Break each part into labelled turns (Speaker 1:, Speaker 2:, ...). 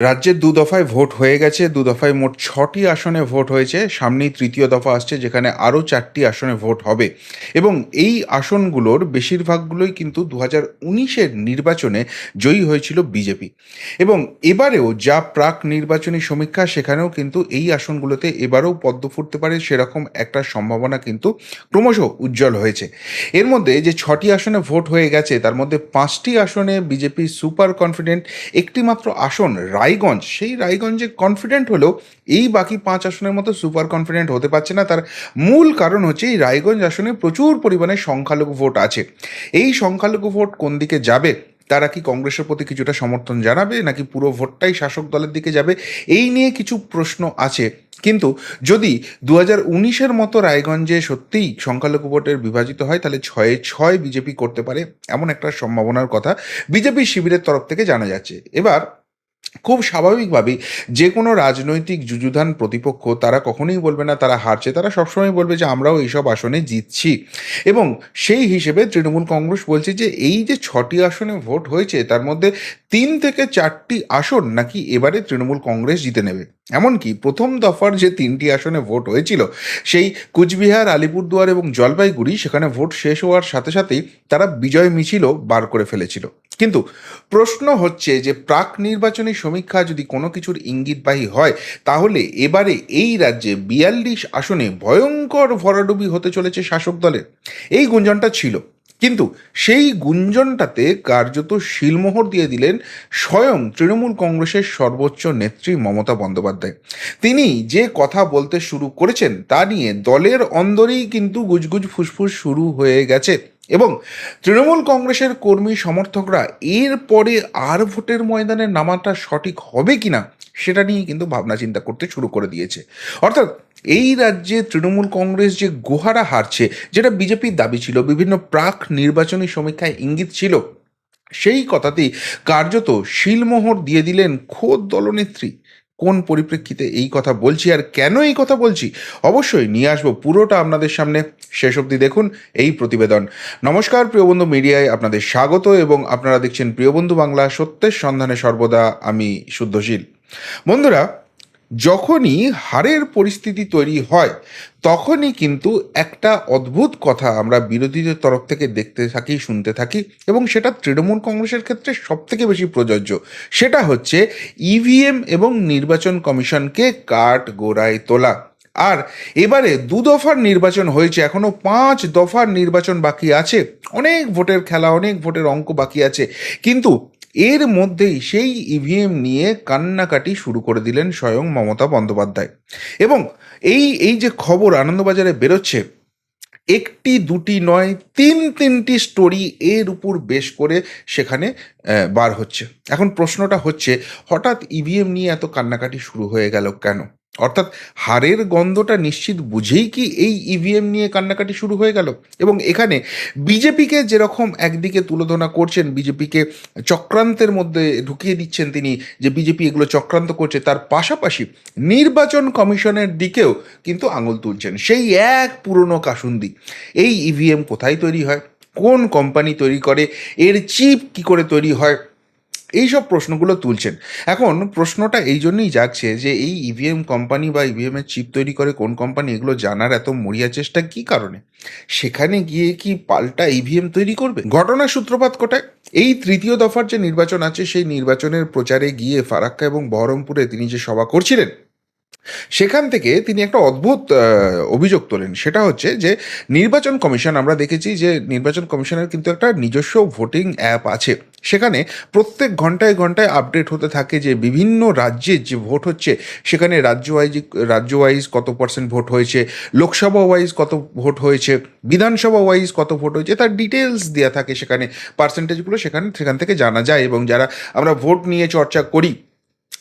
Speaker 1: রাজ্যের দু দফায় ভোট হয়ে গেছে। দু দফায় মোট ছটি আসনে ভোট হয়েছে। সামনেই তৃতীয় দফা আসছে, যেখানে আরও চারটি আসনে ভোট হবে। এবং এই আসনগুলোর বেশিরভাগগুলোই কিন্তু দু হাজার উনিশের নির্বাচনে জয়ী হয়েছিল বিজেপি। এবং এবারেও যা প্রাক নির্বাচনী সমীক্ষা, সেখানেও কিন্তু এই আসনগুলোতে এবারেও পদ্ম ফুটতে পারে সেরকম একটা সম্ভাবনা কিন্তু ক্রমশ উজ্জ্বল হয়েছে। এর মধ্যে যে ছটি আসনে ভোট হয়ে গেছে, তার মধ্যে পাঁচটি আসনে বিজেপি সুপার কনফিডেন্ট একটি মাত্র আসন রায়গঞ্জ, সেই রায়গঞ্জে কনফিডেন্ট হলেও এই বাকি পাঁচ আসনের মতো সুপার কনফিডেন্ট হতে পারছে না। তার মূল কারণ হচ্ছে এই রায়গঞ্জ আসনে প্রচুর পরিমাণে সংখ্যালঘু ভোট আছে। এই সংখ্যালঘু ভোট কোন দিকে যাবে? তারা কি কংগ্রেসের প্রতি কিছুটা সমর্থন জানাবে? নাকি পুরো ভোটটাই শাসক দলের দিকে যাবে? এই নিয়ে কিছু প্রশ্ন আছে। কিন্তু যদি দু হাজার উনিশের মতো রায়গঞ্জে সত্যিই সংখ্যালঘু ভোটের বিভাজিত হয়, তাহলে ছয়ে ছয় বিজেপি করতে পারে, এমন একটা সম্ভাবনার কথা বিজেপি শিবিরের তরফ থেকে জানা যাচ্ছে। এবার খুব স্বাভাবিকভাবেই যে কোনো রাজনৈতিক যুযুধান প্রতিপক্ষ তারা কখনোই বলবে না, তারা হারছে, তারা সবসময় বলবে যে আমরাও এইসব আসনে জিতছি। এবং সেই হিসেবে তৃণমূল কংগ্রেস বলছে যে এই যে ছটি আসনে ভোট হয়েছে, তার মধ্যে তিন থেকে চারটি আসন নাকি এবারে তৃণমূল কংগ্রেস জিতে নেবে। এমনকি প্রথম দফার যে তিনটি আসনে ভোট হয়েছিল, সেই কুচবিহার, আলিপুরদুয়ার এবং জলপাইগুড়ি, সেখানে ভোট শেষ হওয়ার সাথে সাথেই তারা বিজয় মিছিলও বার করে ফেলেছিল। কিন্তু প্রশ্ন হচ্ছে যে প্রাক নির্বাচনী সমীক্ষা যদি কোনো কিছুর ইঙ্গিতবাহী হয়, তাহলে এবারে এই রাজ্যে বিয়াল্লিশ আসনে ভয়ঙ্কর ভরাডুবি হতে চলেছে শাসক দলের। এই গুঞ্জনটা ছিল। কিন্তু সেই গুঞ্জনটাতে কার্যত শিলমোহর দিয়ে দিলেন স্বয়ং তৃণমূল কংগ্রেসের সর্বোচ্চ নেত্রী মমতা বন্দ্যোপাধ্যায়। তিনি যে কথা বলতে শুরু করেছেন তা নিয়ে দলের অন্দরেই কিন্তু গুজগুজ ফুসফুস শুরু হয়ে গেছে। এবং তৃণমূল কংগ্রেসের কর্মী সমর্থকরা এরপরে আর ভোটের ময়দানে নামাটা সঠিক হবে কিনা সেটা নিয়ে কিন্তু ভাবনা চিন্তা করতে শুরু করে দিয়েছে। অর্থাৎ এই রাজ্যে তৃণমূল কংগ্রেস যে গুহারা হারছে, যেটা বিজেপির দাবি ছিল, বিভিন্ন প্রাক নির্বাচনী সমীক্ষায় ইঙ্গিত ছিল, সেই কথাতেই কার্যত শিলমোহর দিয়ে দিলেন খোদ দলনেত্রী। কোন পরিপ্রেক্ষিতে এই কথা বলছি আর কেন এই কথা বলছি? অবশ্যই নিয়ে আসব পুরোটা আপনাদের সামনে। শেষ অবধি দেখুন এই প্রতিবেদন। নমস্কার প্রিয়বন্ধু মিডিয়ায়, আপনাদের স্বাগত এবং আপনারা দেখছেন প্রিয়বন্ধু বাংলা সত্যের সন্ধানে সর্বদা আমি শুদ্ধশীল। বন্ধুরা যখনই হারের পরিস্থিতি তৈরি হয়, তখনই কিন্তু একটা অদ্ভুত কথা আমরা বিরোধীদের তরফ থেকে দেখতে থাকি, শুনতে থাকি এবং সেটা তৃণমূল কংগ্রেসের ক্ষেত্রে সব থেকে বেশি প্রযোজ্য। সেটা হচ্ছে ইভিএম এবং নির্বাচন কমিশনকে কাঠ গোড়ায় তোলা। আর এবারে দু দফার নির্বাচন হয়েছে এখনও পাঁচ দফার নির্বাচন বাকি আছে। অনেক ভোটের খেলা, অনেক ভোটের অঙ্ক বাকি আছে। কিন্তু এর মধ্যেই সেই ইভিএম নিয়ে কান্নাকাটি শুরু করে দিলেন স্বয়ং মমতা বন্দ্যোপাধ্যায়। এবং এই এই যে খবর আনন্দবাজারে বেরোচ্ছে, একটি, দুটি নয়, তিন, তিনটি স্টোরি এর উপর বেশ করে সেখানে বার হচ্ছে। এখন প্রশ্নটা হচ্ছে, হঠাৎ ইভিএম নিয়ে এত কান্নাকাটি শুরু হয়ে গেল কেন? অর্থাৎ হারের গন্ধটা নিশ্চিত বুঝেই কি এই ইভিএম নিয়ে কান্নাকাটি শুরু হয়ে গেল? এবং এখানে বিজেপিকে যেরকম একদিকে তুলোধনা করছেন, বিজেপিকে চক্রান্তের মধ্যে ঢুকিয়ে দিচ্ছেন তিনি যে বিজেপি এগুলো চক্রান্ত করছে, তার পাশাপাশি নির্বাচন কমিশনের দিকেও কিন্তু আঙুল তুলছেন। সেই এক পুরনো কাসুন্দি। এই ইভিএম কোথায় তৈরি হয়? কোন কোম্পানি তৈরি করে? এর চিপ কি করে তৈরি হয়? এইসব প্রশ্নগুলো তুলছেন। এখন প্রশ্নটা এই জন্যই যাচ্ছে যে এই ইভিএম কোম্পানি বা ইভিএম এর চিপ তৈরি করে কোন কোম্পানি এগুলো জানার এত মরিয়া চেষ্টা কি কারণে? সেখানে গিয়ে কি পাল্টা ইভিএম তৈরি করবে? ঘটনার সূত্রপাত কোটায় এই তৃতীয় দফার যে নির্বাচন আছে, সেই নির্বাচনের প্রচারে গিয়ে ফারাক্কা এবং বহরমপুরে তিনি যে সভা করছিলেন সেখান থেকে তিনি একটা অদ্ভুত অভিযোগ তোলেন। সেটা হচ্ছে যে, নির্বাচন কমিশন, আমরা দেখেছি যে, নির্বাচন কমিশনের কিন্তু একটা নিজস্ব ভোটিং অ্যাপ আছে। সেখানে প্রত্যেক ঘন্টায় ঘন্টায় আপডেট হতে থাকে যে, বিভিন্ন রাজ্যে যে ভোট হচ্ছে, সেখানে রাজ্য ওয়াইজ রাজ্য ওয়াইজ কত পার্সেন্ট ভোট হয়েছে লোকসভা ওয়াইজ কত ভোট হয়েছে বিধানসভা ওয়াইজ কত ভোট হয়েছে, তার ডিটেলস দেওয়া থাকে সেখানে। পার্সেন্টেজগুলো সেখানে, সেখান থেকে জানা যায় এবং যারা আমরা ভোট নিয়ে চর্চা করি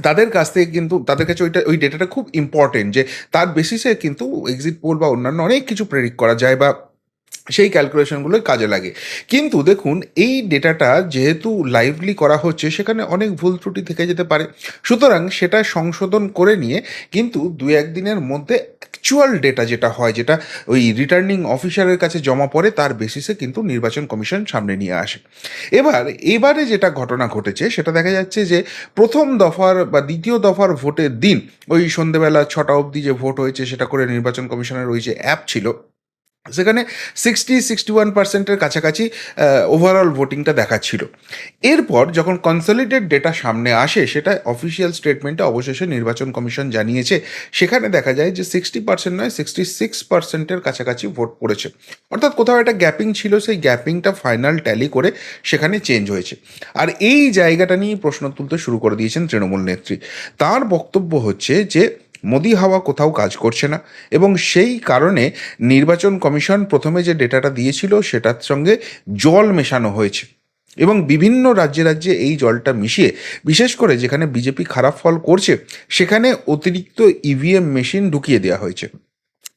Speaker 1: তাদের কাছ থেকে কিন্তু, তাদের কাছে ওইটা, ওই ডেটাটা খুব ইম্পর্টেন্ট যে তার বেসিসে কিন্তু এক্সিট পোল বা অন্যান্য অনেক কিছু প্রেডিক্ট করা যায় বা সেই ক্যালকুলেশনগুলোই কাজে লাগে। কিন্তু দেখুন, এই ডেটাটা যেহেতু লাইভলি করা হচ্ছে, সেখানে অনেক ভুল ত্রুটি থেকে যেতে পারে। সুতরাং সেটা সংশোধন করে নিয়ে কিন্তু দু একদিনের মধ্যে অ্যাকচুয়াল ডেটা যেটা হয়, যেটা ওই রিটার্নিং অফিসারের কাছে জমা পড়ে, তার বেসিসে কিন্তু নির্বাচন কমিশন সামনে নিয়ে আসে। এবার, এবারে যেটা ঘটনা ঘটেছে, সেটা দেখা যাচ্ছে যে প্রথম দফার বা দ্বিতীয় দফার ভোটের দিন, ওই সন্ধেবেলা ছটা অবধি যে ভোট হয়েছে, সেটা করে নির্বাচন কমিশনের ওই যে অ্যাপ ছিল সেখানে সিক্সটি সিক্সটি ওয়ান পার্সেন্টের কাছাকাছি ওভারঅল ভোটিংটা দেখাচ্ছিল। এরপর যখন কনসলিডেট ডেটা সামনে আসে, সেটা অফিসিয়াল স্টেটমেন্টে অবশেষে নির্বাচন কমিশন জানিয়েছে, সেখানে দেখা যায় যে সিক্সটি পার্সেন্ট নয় সিক্সটি সিক্স পার্সেন্টের কাছাকাছি ভোট পড়েছে। অর্থাৎ কোথাও একটা গ্যাপিং ছিল, সেই গ্যাপিংটা ফাইনাল ট্যালি করে সেখানে চেঞ্জ হয়েছে। আর এই জায়গাটা নিয়ে প্রশ্ন তুলতে শুরু করে দিয়েছেন তৃণমূল নেত্রী। তার বক্তব্য হচ্ছে যে মোদি হাওয়া কোথাও কাজ করছে না। এবং সেই কারণে নির্বাচন কমিশন প্রথমে যে ডেটাটা দিয়েছিল, সেটার সঙ্গে জল মেশানো হয়েছে। এবং বিভিন্ন রাজ্যে রাজ্যে এই জলটা মিশিয়ে, বিশেষ করে যেখানে বিজেপি খারাপ ফল করছে, সেখানে অতিরিক্ত ইভিএম মেশিন ঢুকিয়ে দেওয়া হয়েছে।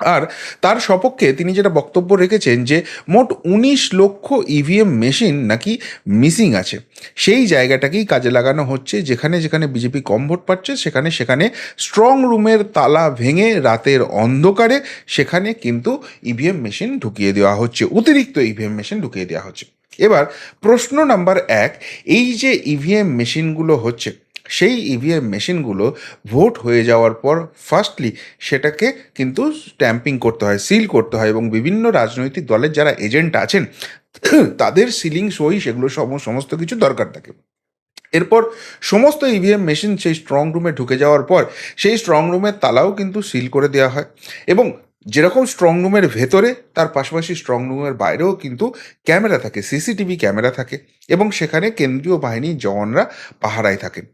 Speaker 1: আর তার সপক্ষে তিনি যেটা বক্তব্য রেখেছেন যে মোট উনিশ লক্ষ ইভিএম মেশিন নাকি মিসিং আছে। সেই জায়গাটাকেই কাজে লাগানো হচ্ছে। যেখানে যেখানে বিজেপি কম ভোট পাচ্ছে, সেখানে সেখানে স্ট্রং রুমের তালা ভেঙে রাতের অন্ধকারে সেখানে কিন্তু ইভিএম মেশিন ঢুকিয়ে দেওয়া হচ্ছে। অতিরিক্ত ইভিএম মেশিন ঢুকিয়ে দেওয়া হচ্ছে। এবার প্রশ্ন নাম্বার এক, এই যে ইভিএম মেশিনগুলো হচ্ছে সেই ইভিএম মেশিনগুলো ভোট হয়ে যাওয়ার পর ফার্স্টলি সেটাকে কিন্তু স্ট্যাম্পিং করতে হয় সিল করতে হয় এবং বিভিন্ন রাজনৈতিক দলের যারা এজেন্ট আছেন, তাদের সিলিং সই সেগুলো সম- সমস্ত কিছু দরকার থাকে। এরপর সমস্ত ইভিএম মেশিন সেই স্ট্রং রুমে ঢুকে যাওয়ার পর সেই স্ট্রং রুমের তালাও কিন্তু সিল করে দেওয়া হয় এবং যেরকম স্ট্রং রুমের ভেতরে, তার পাশাপাশি স্ট্রং রুমের বাইরেও কিন্তু ক্যামেরা থাকে, সিসিটিভি ক্যামেরা থাকে এবং সেখানে কেন্দ্রীয় বাহিনীর জওয়ানরা পাহারায় থাকেন।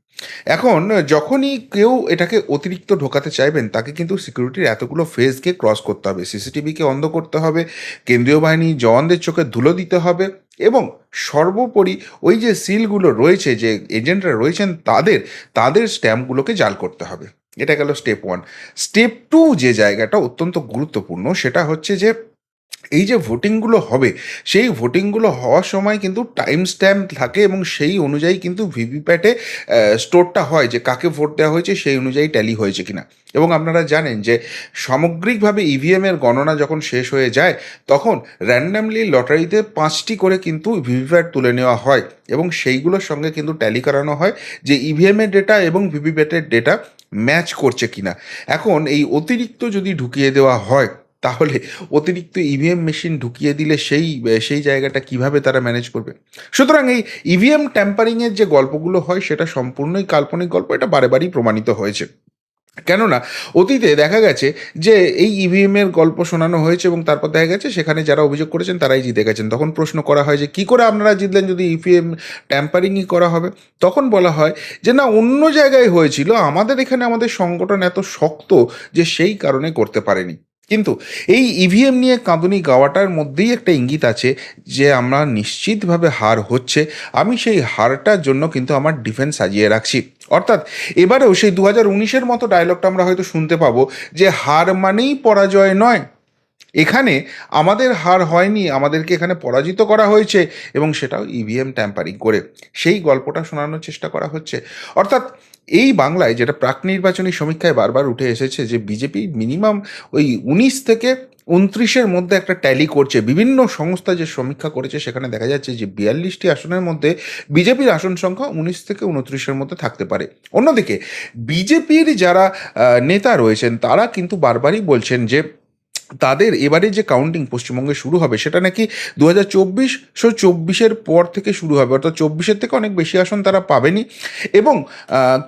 Speaker 1: এখন যখনই কেউ এটাকে অতিরিক্ত ঢোকাতে চাইবেন, তাকে কিন্তু সিকিউরিটির এতগুলো ফেজকে ক্রস করতে হবে। সিসিটিভিকে অন্ধ করতে হবে, কেন্দ্রীয় বাহিনী জওয়ানদের চোখে ধুলো দিতে হবে এবং সর্বোপরি ওই যে সিলগুলো রয়েছে, যে এজেন্টরা রয়েছেন তাদের তাদের স্ট্যাম্পগুলোকে জাল করতে হবে। এটা গেল স্টেপ ওয়ান স্টেপ টু যে জায়গাটা অত্যন্ত গুরুত্বপূর্ণ, সেটা হচ্ছে যে এই যে ভোটিংগুলো হবে, সেই ভোটিংগুলো হওয়ার সময় কিন্তু টাইম স্ট্যাম্প থাকে এবং সেই অনুযায়ী কিন্তু ভিভিপ্যাটে স্টোরটা হয় যে কাকে ভোট দেওয়া হয়েছে, সেই অনুযায়ী ট্যালি হয়েছে কিনা। এবং আপনারা জানেন যে সামগ্রিকভাবে ইভিএমের গণনা যখন শেষ হয়ে যায়, তখন র্যান্ডামলি লটারিতে পাঁচটি করে কিন্তু ভিভিপ্যাট তুলে নেওয়া হয় এবং সেইগুলোর সঙ্গে কিন্তু ট্যালি করানো হয় যে ইভিএমের ডেটা এবং ভিভিপ্যাটের ডেটা ম্যাচ করছে কিনা। এখন এই অতিরিক্ত যদি ঢুকিয়ে দেওয়া হয়, তাহলে অতিরিক্ত ইভিএম মেশিন ঢুকিয়ে দিলে সেই সেই জায়গাটা কীভাবে তারা ম্যানেজ করবে? সুতরাং এই ইভিএম ট্যাম্পারিংয়ের যে গল্পগুলো হয়, সেটা সম্পূর্ণই কাল্পনিক গল্প, এটা বারে প্রমাণিত হয়েছে। কেননা অতীতে দেখা গেছে যে এই ইভিএমের গল্প শোনানো হয়েছে এবং তারপর দেখা গেছে সেখানে যারা অভিযোগ করেছেন তারাই জিতে গেছেন। তখন প্রশ্ন করা হয় যে কী করে আপনারা জিতলেন যদি ইভিএম ট্যাম্পারিংই করা হবে? তখন বলা হয় যে না, অন্য জায়গায় হয়েছিল। আমাদের এখানে আমাদের সংগঠন এত শক্ত যে সেই কারণে করতে পারেনি। কিন্তু এই ইভিএম নিয়ে কাঁদুনি গাওয়াটার মধ্যেই একটা ইঙ্গিত আছে যে আমরা নিশ্চিতভাবে হার হচ্ছে। আমি সেই হারটার জন্য কিন্তু আমার ডিফেন্স সাজিয়ে রাখছি। অর্থাৎ এবারেও সেই দু হাজার উনিশের মতো ডায়লগটা আমরা হয়তো শুনতে পাবো যে হার মানেই পরাজয় নয়। এখানে আমাদের হার হয়নি, আমাদেরকে এখানে পরাজিত করা হয়েছে এবং সেটাও ইভিএম ট্যাম্পারিং করে। সেই গল্পটা শোনানোর চেষ্টা করা হচ্ছে। অর্থাৎ এই বাংলায় যেটা প্রাক নির্বাচনী সমীক্ষায় বারবার উঠে এসেছে যে বিজেপি মিনিমাম ওই উনিশ থেকে উনত্রিশের মধ্যে একটা ট্যালি করছে। বিভিন্ন সংস্থা যে সমীক্ষা করেছে, সেখানে দেখা যাচ্ছে যে বিয়াল্লিশটি আসনের মধ্যে বিজেপির আসন সংখ্যা উনিশ থেকে উনত্রিশের মধ্যে থাকতে পারে। অন্যদিকে, বিজেপির যারা নেতা রয়েছেন, তারা কিন্তু বারবারই বলছেন যে তাদের এবারে যে কাউন্টিং পশ্চিমবঙ্গে শুরু হবে, সেটা নাকি দু হাজার চব্বিশশো চব্বিশের পর থেকে শুরু হবে। অর্থাৎ চব্বিশের থেকে অনেক বেশি আসন তারা পাবেনি এবং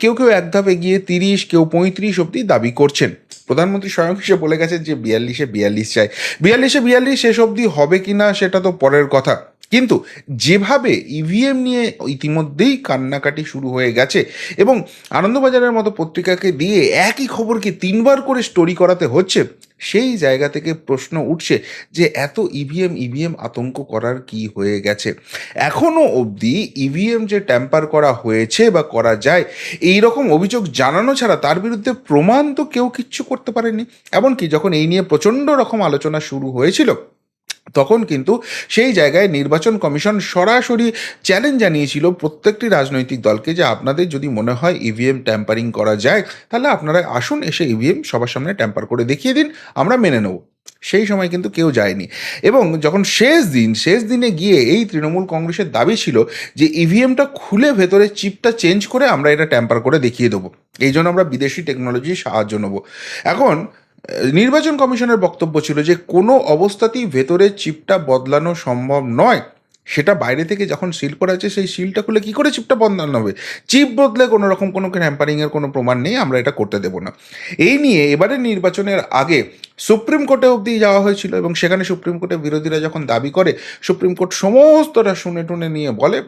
Speaker 1: কেউ কেউ এক ধাপ এগিয়ে তিরিশ, কেউ পঁয়ত্রিশ অবধি দাবি করছেন। প্রধানমন্ত্রী স্বয়ং হিসেবে বলে গেছেন যে বিয়াল্লিশে বিয়াল্লিশ চাই। বিয়াল্লিশে বিয়াল্লিশ শেষ অবধি হবে কি না সেটা তো পরের কথা। কিন্তু যেভাবে ইভিএম নিয়ে ইতিমধ্যেই কান্নাকাটি শুরু হয়ে গেছে এবং আনন্দবাজারের মতো পত্রিকাকে দিয়ে একই খবরকে তিনবার করে স্টোরি করাতে হচ্ছে, সেই জায়গা থেকে প্রশ্ন উঠছে যে এত ইভিএম ইভিএম আতঙ্ক করার কি হয়ে গেছে? এখনও অবধি ইভিএম যে ট্যাম্পার করা হয়েছে বা করা যায় এই রকম অভিযোগ জানানো ছাড়া তার বিরুদ্ধে প্রমাণ তো কেউ কিচ্ছু করতে পারেনি। এমনকি যখন এই নিয়ে প্রচণ্ড রকম আলোচনা শুরু হয়েছিল তখন কিন্তু সেই জায়গায় নির্বাচন কমিশন সরাসরি চ্যালেঞ্জ জানিয়েছিল প্রত্যেকটি রাজনৈতিক দলকে যে আপনাদের যদি মনে হয় ইভিএম ট্যাম্পারিং করা যায়, তাহলে আপনারা আসুন এসে ইভিএম সবার সামনে ট্যাম্পার করে দেখিয়ে দিন, আমরা মেনে নেব। সেই সময় কিন্তু কেউ যায়নি। এবং যখন শেষ দিন, শেষ দিনে গিয়ে এই তৃণমূল কংগ্রেসের দাবি ছিল যে ইভিএমটা খুলে ভেতরে চিপটা চেঞ্জ করে আমরা এটা ট্যাম্পার করে দেখিয়ে দেবো। এই জন্য আমরা বিদেশি টেকনোলজির সাহায্য নেব। এখন নির্বাচন কমিশনের বক্তব্য ছিল যে, কোনো অবস্থাতেই ভেতরে চিপটা বদলানো সম্ভব নয়। সেটা বাইরে থেকে যখন সিল করা আছে, সেই সিলটা খুলে কী করে চিপটা বদলানো হবে? চিপ বদলে কোনো রকম কোনো হ্যাম্পারিংয়ের কোনো প্রমাণ নেই, আমরা এটা করতে দেবো না। এই নিয়ে এবারে নির্বাচনের আগে সুপ্রিম কোর্টে অবধি যাওয়া হয়েছিল এবং সেখানে সুপ্রিম কোর্টে বিরোধীরা যখন দাবি করে, সুপ্রিম কোর্ট সমস্তটা শুনে টুনে নিয়ে বলে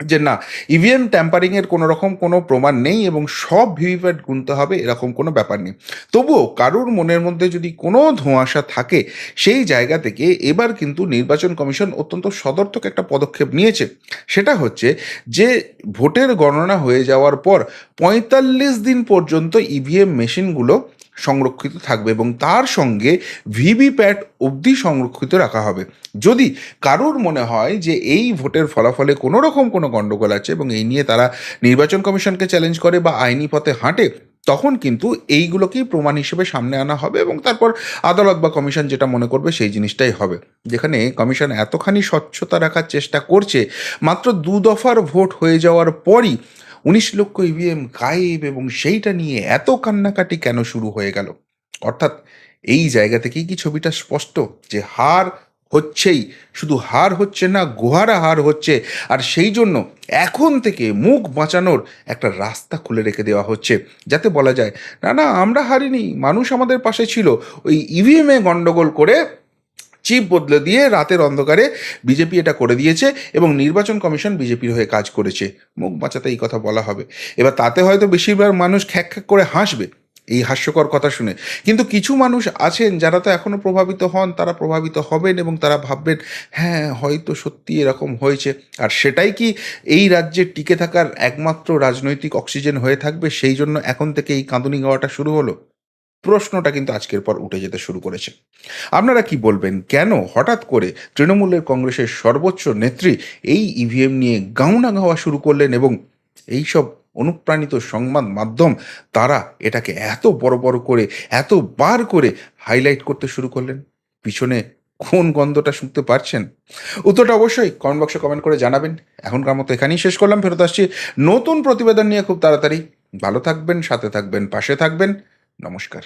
Speaker 1: যে না ইভিএম ট্যাম্পারিংয়ের কোনো রকম কোনো প্রমাণ নেই এবং সব ভিভিপ্যাট গুনতে হবে এরকম কোনো ব্যাপার নেই। তবুও কারুর মনের মধ্যে যদি কোনো ধোঁয়াশা থাকে, সেই জায়গা থেকে এবার কিন্তু নির্বাচন কমিশন অত্যন্ত সদর্থক একটা পদক্ষেপ নিয়েছে। সেটা হচ্ছে যে, ভোটের গণনা হয়ে যাওয়ার পর পঁয়তাল্লিশ দিন পর্যন্ত ইভিএম মেশিনগুলো সংরক্ষিত থাকবে এবং তার সঙ্গে ভিভিপ্যাট অবধি সংরক্ষিত রাখা হবে। যদি কারুর মনে হয় যে এই ভোটের ফলাফলে কোনো রকম কোনো গণ্ডগোল আছে এবং এই নিয়ে তারা নির্বাচন কমিশনকে চ্যালেঞ্জ করে বা আইনি পথে হাঁটে, তখন কিন্তু এইগুলোকেই প্রমাণ হিসেবে সামনে আনা হবে এবং তারপর আদালত বা কমিশন যেটা মনে করবে সেই জিনিসটাই হবে। যেখানে কমিশন এতখানি স্বচ্ছতা রাখার চেষ্টা করছে, মাত্র দু দফার ভোট হয়ে যাওয়ার পরই উনিশ লক্ষ ইভিএম গায়েব এবং সেইটা নিয়ে এত কান্নাকাটি কেন শুরু হয়ে গেল? অর্থাৎ এই জায়গা থেকেই কি ছবিটা স্পষ্ট যে হার হচ্ছেই, শুধু হার হচ্ছে না, গোহারা হার হচ্ছে। আর সেই জন্য এখন থেকে মুখ বাঁচানোর একটা রাস্তা খুলে রেখে দেওয়া হচ্ছে। যাতে বলা যায়, না না, আমরা হারিনি, মানুষ আমাদের পাশে ছিল। ওই ইভিএমে গণ্ডগোল করে চিপ বদলে দিয়ে রাতের অন্ধকারে বিজেপি এটা করে দিয়েছে এবং নির্বাচন কমিশন বিজেপির হয়ে কাজ করেছে। মুখ বাঁচাতে এই কথা বলা হবে। এবার তাতে হয়তো বেশিরভাগ মানুষ খ্যাক খ্যাক করে হাসবে, এই হাস্যকর কথা শুনে। কিন্তু কিছু মানুষ আছেন যারা তো এখনও প্রভাবিত হন, তারা প্রভাবিত হবেন এবং তারা ভাববেন হ্যাঁ হয়তো সত্যি এরকম হয়েছে। আর সেটাই কি এই রাজ্যে টিকে থাকার একমাত্র রাজনৈতিক অক্সিজেন হয়ে থাকবে? সেই জন্য এখন থেকে এই কাঁদুনি গাওয়াটা শুরু হলো। প্রশ্নটা কিন্তু আজকের পর উঠে যেতে শুরু করেছে। আপনারা কি বলবেন? কেন হঠাৎ করে তৃণমূলের কংগ্রেসের সর্বোচ্চ নেত্রী এই ইভিএম নিয়ে গাউনা গাওয়া শুরু করলেন এবং এইসব অনুপ্রাণিত সংবাদ মাধ্যম তারা এটাকে এত বড় বড় করে, এত বার করে হাইলাইট করতে শুরু করলেন? পিছনে কোন গন্ধটা শুনতে পারছেন? উত্তরটা অবশ্যই কমেন্ট বক্সে কমেন্ট করে জানাবেন। এখনকার মতো এখানেই শেষ করলাম, ফেরত আসছি নতুন প্রতিবেদন নিয়ে খুব তাড়াতাড়ি। ভালো থাকবেন, সাথে থাকবেন, পাশে থাকবেন। নমস্কার।